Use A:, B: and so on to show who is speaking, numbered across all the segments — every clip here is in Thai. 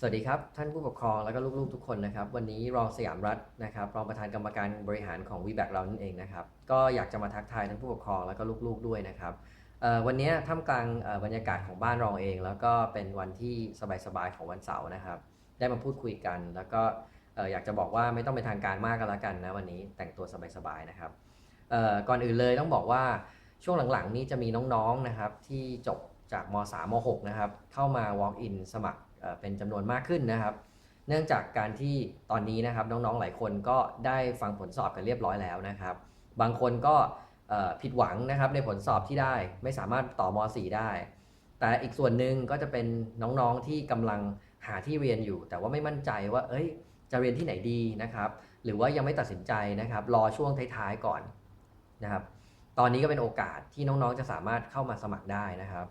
A: สวัสดีครับ ท่านผู้ปกครองแล้วก็ลูกๆทุกคนนะครับ วันนี้รองสยามรัฐนะครับรองประธานกรรมการบริหารของ v b a c เรานั่นเองนะครับ ก็อยากจะมาทักทายท่านผู้ปกครองแล้วก็ลูกๆด้วยนะครับวันนี้ท่ามกลางบรรยากาศของบ้านรองเอง แล้วก็เป็นวันที่สบายๆของวันเสาร์นะครับ ได้มาพูดคุยกัน แล้วก็อยากจะบอกว่าไม่ต้องเป็นทางการมากก็แล้วกันนะวันนี้แต่งตัวสบายๆนะครับก่อนอื่นเลยต้องบอกว่าช่วงหลังๆ นี้จะมีน้องๆนะครับที่จบจากม .3 ม .6 นะครับเข้ามา walk in สมัคร เป็นจำนวนมากขึ้นนะครับ เนื่องจากการที่ตอนนี้นะครับน้องๆหลายคนก็ได้ฟังผลสอบกันเรียบร้อยแล้วนะครับ บางคนก็ผิดหวังนะครับในผลสอบที่ได้ไม่สามารถต่อม .4 ได้ แต่อีกส่วนหนึ่งก็จะเป็นน้องๆที่กำลังหาที่เรียนอยู่ แต่ว่าไม่มั่นใจว่า เอ้ย จะเรียนที่ไหนดีนะครับ หรือว่ายังไม่ตัดสินใจนะครับ รอช่วงท้ายๆก่อนนะครับ ตอนนี้ก็เป็นโอกาสที่น้องๆจะสามารถเข้ามาสมัครได้นะครับ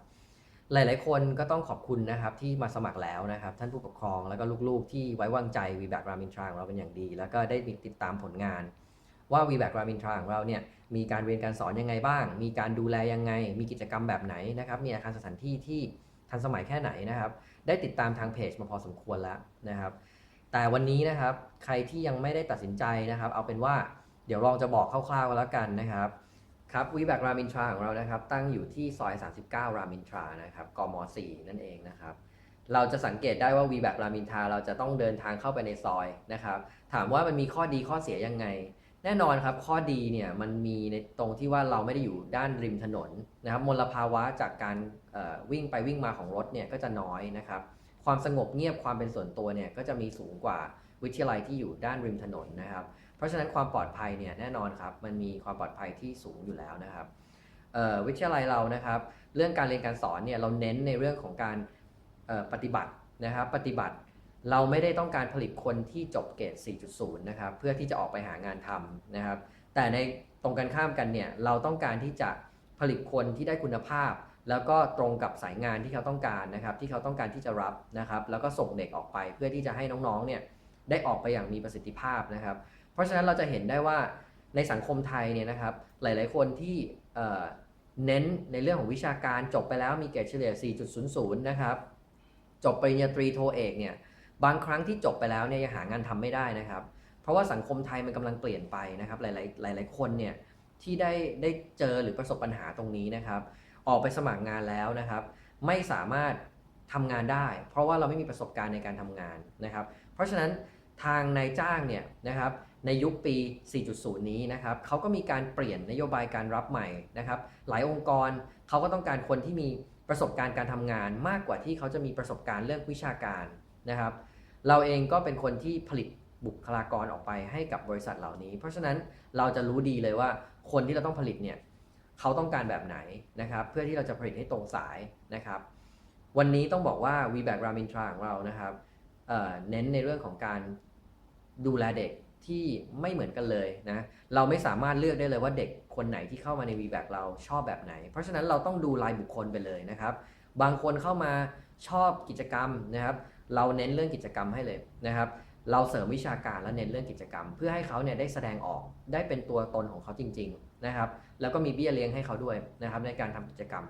A: หลาย ๆ คนก็ต้องขอบคุณนะครับที่มาสมัครแล้วนะครับ ท่านผู้ปกครองแล้วก็ลูก ๆ ที่ไว้วางใจ v b a c รามินทราของเราเป็นอย่างดี แล้วก็ได้ติดตามผลงาน ว่า v b a c รามินทราของเราเนี่ยมีการเรียนการสอนยังไงบ้าง มีการดูแลยังไง มีกิจกรรมแบบไหนนะครับมีอาคารสถานที่ที่ทันสมัยแค่ไหนนะครับ ได้ติดตามทางเพจมาพอสมควรแล้วนะครับ แต่วันนี้นะครับใครที่ยังไม่ได้ตัดสินใจนะครับ เอาเป็นว่าเดี๋ยวลองจะบอกคร่าวๆกันแล้วกันนะครับ ครับวีแบกรามินทราของเรานะครับ ตั้งอยู่ที่ซอย 39 รามินทรานะครับกม4นั่นเองนะครับ เราจะสังเกตได้ว่า v b a c รามินทราเราจะต้องเดินทางเข้าไปในซอยนะครับ ถามว่ามันมีข้อดีข้อเสียยังไง แน่นอนครับข้อดีเนี่ยมันมีในตรงที่ว่าเราไม่ได้อยู่ด้านริมถนนนะครับ มลภาวะจากการวิ่งไปวิ่งมาของรถเนี่ยก็จะน้อยนะครับ ความสงบเงียบความเป็นส่วนตัวเนี่ยก็จะมีสูงกว่าวิทยาลัยที่อยู่ด้านริมถนนนะครับ เพราะฉะนั้นความปลอดภัยเนี่ยแน่นอนครับมันมีความปลอดภัยที่สูงอยู่แล้วนะครับวิทยาลัยเรานะครับเรื่องการเรียนการสอนเนี่ยเราเน้นในเรื่องของการปฏิบัตินะครับปฏิบัติเราไม่ได้ต้องการผลิตคนที่จบเกรด 4.0 นะครับเพื่อที่จะออกไปหางานทำนะครับ แต่ในตรงกันข้ามกันเนี่ยเราต้องการที่จะผลิตคนที่ได้คุณภาพ แล้วก็ตรงกับสายงานที่เขาต้องการนะครับ ที่เขาต้องการที่จะรับนะครับ แล้วก็ส่งเด็กออกไปเพื่อที่จะให้น้องๆเนี่ยได้ออกไปอย่างมีประสิทธิภาพนะครับ เพราะฉะนั้นเราจะเห็นได้ว่าในสังคมไทยเนี่ยนะครับหลาย ๆ คนที่เเน้นในเรื่องของวิชาการจบไปแล้วมีเกรดเฉลี่ย 4.00 นะครับ จบปริญญาตรีโทเอกเนี่ยบางครั้งที่จบไปแล้วเนี่ยยังหางานทำไม่ได้นะครับ เพราะว่าสังคมไทยมันกำลังเปลี่ยนไปนะครับหลาย ๆ หลาย ๆ คนเนี่ยที่ได้ได้เจอหรือประสบปัญหาตรงนี้นะครับ ออกไปสมัครงานแล้วนะครับ ไม่สามารถทำงานได้ เพราะว่าเราไม่มีประสบการณ์ในการทำงานนะครับ เพราะฉะนั้นทางนายจ้างเนี่ยนะครับ ในยุคปี 4.0 นี้นะครับเขาก็มีการเปลี่ยนนโยบายการรับใหม่นะครับ หลายองค์กรเขาก็ต้องการคนที่มีประสบการณ์การทำงานมากกว่าที่เขาจะมีประสบการณ์เรื่องวิชาการนะครับ เราเองก็เป็นคนที่ผลิตบุคลากรออกไปให้กับบริษัทเหล่านี้ เพราะฉะนั้นเราจะรู้ดีเลยว่าคนที่เราต้องผลิตเนี่ยเขาต้องการแบบไหนนะครับ เพื่อที่เราจะผลิตให้ตรงสายนะครับ วันนี้ต้องบอกว่า v b a c รามินทราของเรานะครับเเน้นในเรื่องของการดูแลเด็ก ที่ไม่เหมือนกันเลยนะเราไม่สามารถเลือกได้เลยว่าเด็กคนไหนที่เข้ามาใน v b a c เราชอบแบบไหน เพราะฉะนั้นเราต้องดูรายบุคคลไปเลยนะครับ บางคนเข้ามาชอบกิจกรรมนะครับ เราเน้นเรื่องกิจกรรมให้เลยนะครับเราเสริมวิชาการและเน้นเรื่องกิจกรรม เพื่อให้เขาเนี่ยได้แสดงออกได้เป็นตัวตนของเขาจริง ๆนะครับ แล้วก็มีเบี้ยเลี้ยงให้เขาด้วยนะครับ ในการทำกิจกรรม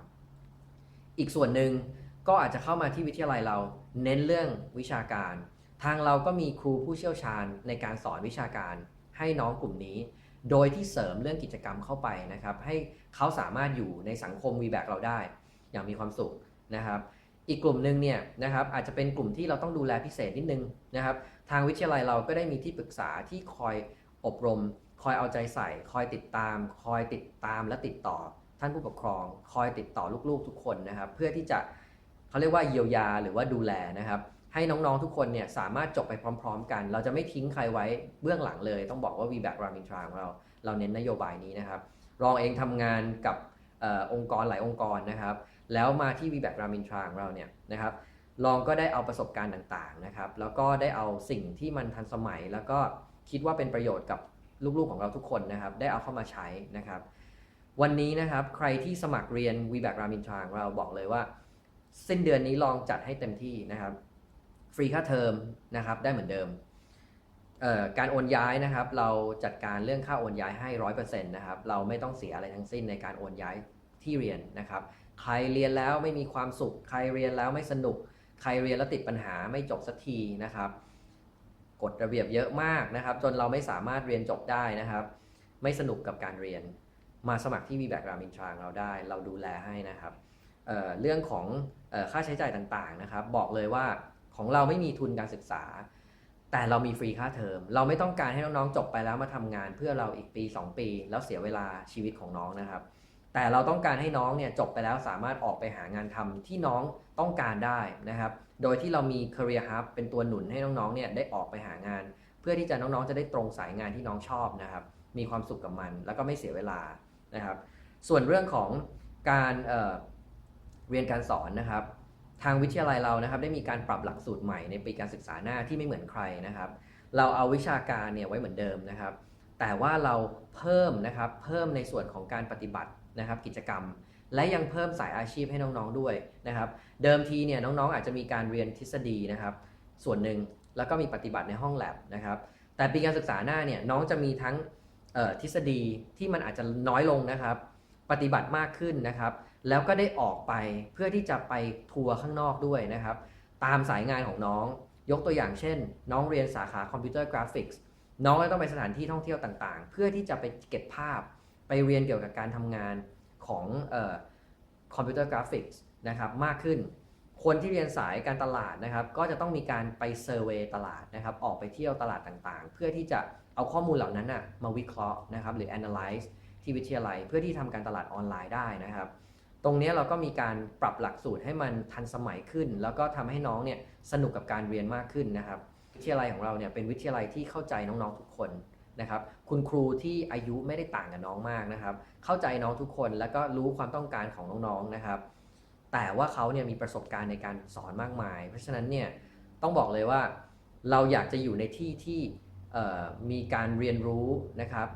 A: อีกส่วนหนึ่งก็อาจจะเข้ามาที่วิทยาลัยเราเน้นเรื่องวิชาการ ทางเราก็มีครูผู้เชี่ยวชาญในการสอนวิชาการให้น้องกลุ่มนี้ โดยที่เสริมเรื่องกิจกรรมเข้าไปนะครับ ให้เขาสามารถอยู่ในสังคม v b a c เราได้ อย่างมีความสุขนะครับ อีกกลุ่มหนึ่งเนี่ยนะครับอาจจะเป็นกลุ่มที่เราต้องดูแลพิเศษนิดนึงนะครับ ทางวิทยาลัยเราก็ได้มีที่ปรึกษาที่คอยอบรม คอยเอาใจใส่ คอยติดตาม คอยติดตามและติดต่อท่านผู้ปกครอง คอยติดต่อลูกๆทุกคนนะครับ เพื่อที่จะเขาเรียกว่าเยียวยาหรือว่าดูแลนะครับ ให้น้องๆทุกคนเนี่ยสามารถจบไปพร้อม ๆ กัน เราจะไม่ทิ้งใครไว้เบื้องหลังเลย ต้องบอกว่า v b a c รามินทราของเราเราเน้นนโยบายนี้นะครับ รองเองทำงานกับอองค์กรหลายองค์กรนะครับ แล้วมาที่ v b a c รามินทราของเราเนี่ยนะครับลองก็ได้เอาประสบการณ์ต่างๆนะครับ แล้วก็ได้เอาสิ่งที่มันทันสมัย แล้วก็คิดว่าเป็นประโยชน์กับลูกๆของเราทุกคนนะครับ ได้เอาเข้ามาใช้นะครับ วันนี้นะครับใครที่สมัครเรียน v b a c รามินทราของเราบอกเลยว่า สิ้นเดือนนี้ลองจัดให้เต็มที่นะครับ ฟรีค่าเทอมนะครับได้เหมือนเดิมการโอนย้ายนะครับเราจัดการเรื่องค่าโอนย้ายให้ร้อยเปอร์เซ็นต์นะครับเราไม่ต้องเสียอะไรทั้งสิ้นในการโอนย้ายที่เรียนนะครับ ใครเรียนแล้วไม่มีความสุข ใครเรียนแล้วไม่สนุก ใครเรียนแล้วติดปัญหาไม่จบสักทีนะครับกฎระเบียบเยอะมากนะครับ จนเราไม่สามารถเรียนจบได้นะครับ ไม่สนุกกับการเรียน มาสมัครที่วีแบกรามินทรางเราได้ เราดูแลให้นะครับเเรื่องของออค่าใช้จ่ายต่างๆนะครับ บอกเลยว่า ของเราไม่มีทุนการศึกษา แต่เรามีฟรีค่าเทอม เราไม่ต้องการให้น้องๆจบไปแล้วมาทำงานเพื่อเราอีกปี 2 ปี แล้วเสียเวลาชีวิตของน้องนะครับ แต่เราต้องการให้น้องเนี่ยจบไปแล้วสามารถออกไปหางานทำที่น้องต้องการได้นะครับ โดยที่เรามี career hub เป็นตัวหนุนให้น้องๆเนี่ยได้ออกไปหางาน เพื่อที่จะน้องๆจะได้ตรงสายงานที่น้องชอบนะครับ มีความสุขกับมัน แล้วก็ไม่เสียเวลานะครับ ส่วนเรื่องของการเเรียนการสอนนะครับ ทางวิทยาลัยเรานะครับได้มีการปรับหลักสูตรใหม่ในปีการศึกษาหน้าที่ไม่เหมือนใครนะครับ เราเอาวิชาการเนี่ยไว้เหมือนเดิมนะครับ แต่ว่าเราเพิ่มนะครับเพิ่มในส่วนของการปฏิบัตินะครับกิจกรรม และยังเพิ่มสายอาชีพให้น้องๆด้วยนะครับ เดิมทีเนี่ยน้องๆอาจจะมีการเรียนทฤษฎีนะครับ ส่วนหนึ่งแล้วก็มีปฏิบัติในห้องแลบนะครับแต่ปีการศึกษาหน้าเนี่ยน้องจะมีทั้งเอ่อทฤษฎีที่มันอาจจะน้อยลงนะครับ ปฏิบัติมากขึ้นนะครับ แล้วก็ได้ออกไปเพื่อที่จะไปทัวร์ข้างนอกด้วยนะครับ ตามสายงานของน้อง ยกตัวอย่างเช่น น้องเรียนสาขาคอมพิวเตอร์กราฟิกส์น้องก็ต้องไปสถานที่ท่องเที่ยวต่างๆ เพื่อที่จะไปเก็บภาพ ไปเรียนเกี่ยวกับการทำงานของคอมพิวเตอร์กราฟิกส์นะครับมากขึ้น คนที่เรียนสายการตลาดนะครับ ก็จะต้องมีการไปเซอร์เวยตลาดนะครับ ออกไปเที่ยวตลาดต่างๆ เพื่อที่จะเอาข้อมูลเหล่านั้นนะมาวิเคราะห์นะครับ หรือ analyze ที่วิทยาลัย เพื่อที่ทำการตลาดออนไลน์ได้นะครับ ตรงนี้เราก็มีการปรับหลักสูตรให้มันทันสมัยขึ้น แล้วก็ทำให้น้องเนี่ยสนุกกับการเรียนมากขึ้นนะครับวิทยาลัยของเราเนี่ยเป็นวิทยาลัยที่เข้าใจน้องๆทุกคนนะครับคุณครูที่อายุไม่ได้ต่างกับน้องมากนะครับ เข้าใจน้องทุกคนแล้วก็รู้ความต้องการของน้องๆนะครับ แต่ว่าเขาเนี่ยมีประสบการณ์ในการสอนมากมาย เพราะฉะนั้นเนี่ยต้องบอกเลยว่าเราอยากจะอยู่ในที่ที่มีการเรียนรู้นะครับ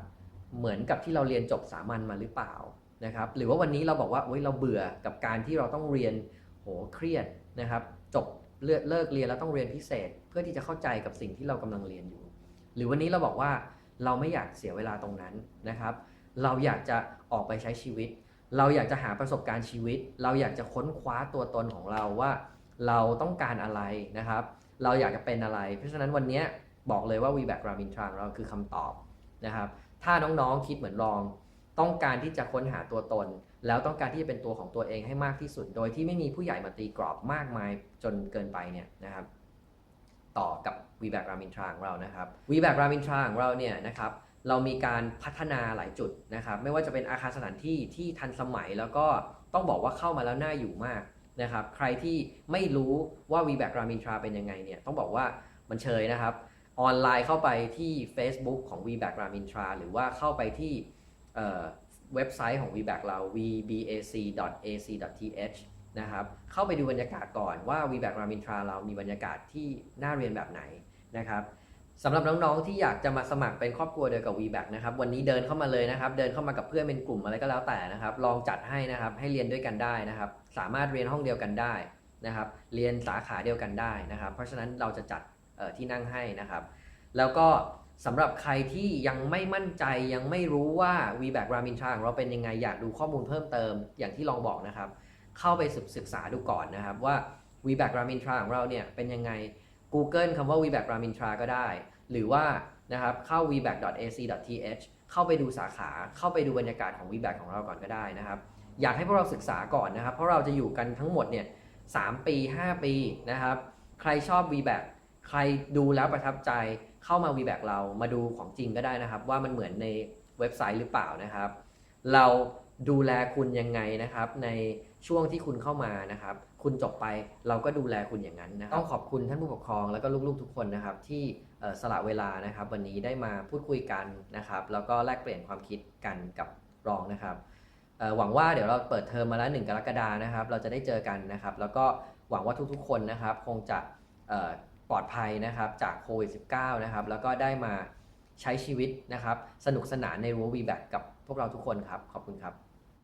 A: เหมือนกับที่เราเรียนจบสามัญมาหรือเปล่า นะครับหรือว่าวันนี้เราบอกว่าโอ๊ยเราเบื่อกับการที่เราต้องเรียนโหเครียดนะครับจบเลิกเลิกเรียนแล้วต้องเรียนพิเศษ เพื่อที่จะเข้าใจกับสิ่งที่เรากำลังเรียนอยู่ หรือวันนี้เราบอกว่าเราไม่อยากเสียเวลาตรงนั้นนะครับ เราอยากจะออกไปใช้ชีวิต เราอยากจะหาประสบการณ์ชีวิต เราอยากจะค้นคว้าตัวตนของเราว่า เราต้องการอะไรนะครับ เราอยากจะเป็นอะไร เพราะฉะนั้นวันนี้บอกเลยว่า v b a c Ramin t r a เราคือคำตอบนะครับ ถ้าน้องๆคิดเหมือนลอง ต้องการที่จะค้นหาตัวตน แล้วต้องการที่จะเป็นตัวของตัวเองให้มากที่สุด โดยที่ไม่มีผู้ใหญ่มาตีกรอบมากมายจนเกินไปเนี่ยนะครับ ต่อกับ v b a c Ramin t r a ของเรานะครับ v b a c Ramin t r a ของเราเนี่ยนะครับเรามีการพัฒนาหลายจุดนะครับ ไม่ว่าจะเป็นอาคารสถานที่ที่ทันสมัยแล้วก็ต้องบอกว่าเข้ามาแล้วน่าอยู่มากนะครับ ใครที่ไม่รู้ว่า v b a c Ramin t r a เป็นยังไงเนี่ยต้องบอกว่ามันเชยนะครับ ออนไลน์เข้าไปที่ Facebook ของ v b a c Ramin t r a หรือว่าเข้าไปที่ เว็บไซต์ของ v b a c เรา vbac.ac.th นะครับเข้าไปดูบรรยากาศก่อนว่า v b a c Ramin t r a เรามีบรรยากาศที่น่าเรียนแบบไหนนะครับสำหรับน้องๆที่อยากจะมาสมัครเป็นครอบครัวเดียวกับ VBAC นะครับวันนี้เดินเข้ามาเลยนะครับ เดินเข้ามากับเพื่อนเป็นกลุ่มอะไรก็แล้วแต่นะครับ ลองจัดให้นะครับให้เรียนด้วยกันได้นะครับ สามารถเรียนห้องเดียวกันได้นะครับ เรียนสาขาเดียวกันได้นะครับ เพราะฉะนั้นเราจะจัดที่นั่งให้นะครับ แล้วก็ สำหรับใครที่ยังไม่มั่นใจยังไม่รู้ว่า VBAC Ramin t r a ของเราเป็นยังไง อยากดูข้อมูลเพิ่มเติมอย่างที่ลองบอกนะครับ เข้าไปศึกษาดูก่อนนะครับว่า VBAC Ramin t r a ของเราเนี่ยเป็นยังไง Google คำว่า VBAC Ramin t r a ก็ได้ หรือว่านะครับเข้า vbac.ac.th เข้าไปดูสาขาเข้าไปดูบรรยากาศของ vbac ของเราก่อนก็ได้นะครับ อยากให้พวกเราศึกษาก่อนนะครับ เพราะเราจะอยู่กันทั้งหมดเนี่ยสามปี 5 ปีนะครับ ใครชอบ vbac ใครดูแล้วประทับใจ เข้ามา vbac เรามาดูของจริงก็ได้นะครับ ว่ามันเหมือนในเว็บไซต์หรือเปล่านะครับ เราดูแลคุณยังไงนะครับ ในช่วงที่คุณเข้ามานะครับ คุณจบไปเราก็ดูแลคุณอย่างนั้นนะครับต้องขอบคุณท่านผู้ปกครองแล้วก็ลูกๆทุกคนนะครับ ที่สละเวลานะครับ วันนี้ได้มาพูดคุยกันนะครับ แล้วก็แลกเปลี่ยนความคิดกันกับรองนะครับหวังว่าเดี๋ยวเราเปิดเทอมมาแล้วหนึ่งกรกฎานะครับ เราจะได้เจอกันนะครับ แล้วก็หวังว่าทุกๆ คนนะครับ คงจะ ปลอดภัยนะครับจากโควิด -19 นะครับแล้วก็ได้มาใช้ชีวิตนะครับสนุกสนานในรั้ววีแบกับพวกเราทุกคนครับ ขอบคุณครับ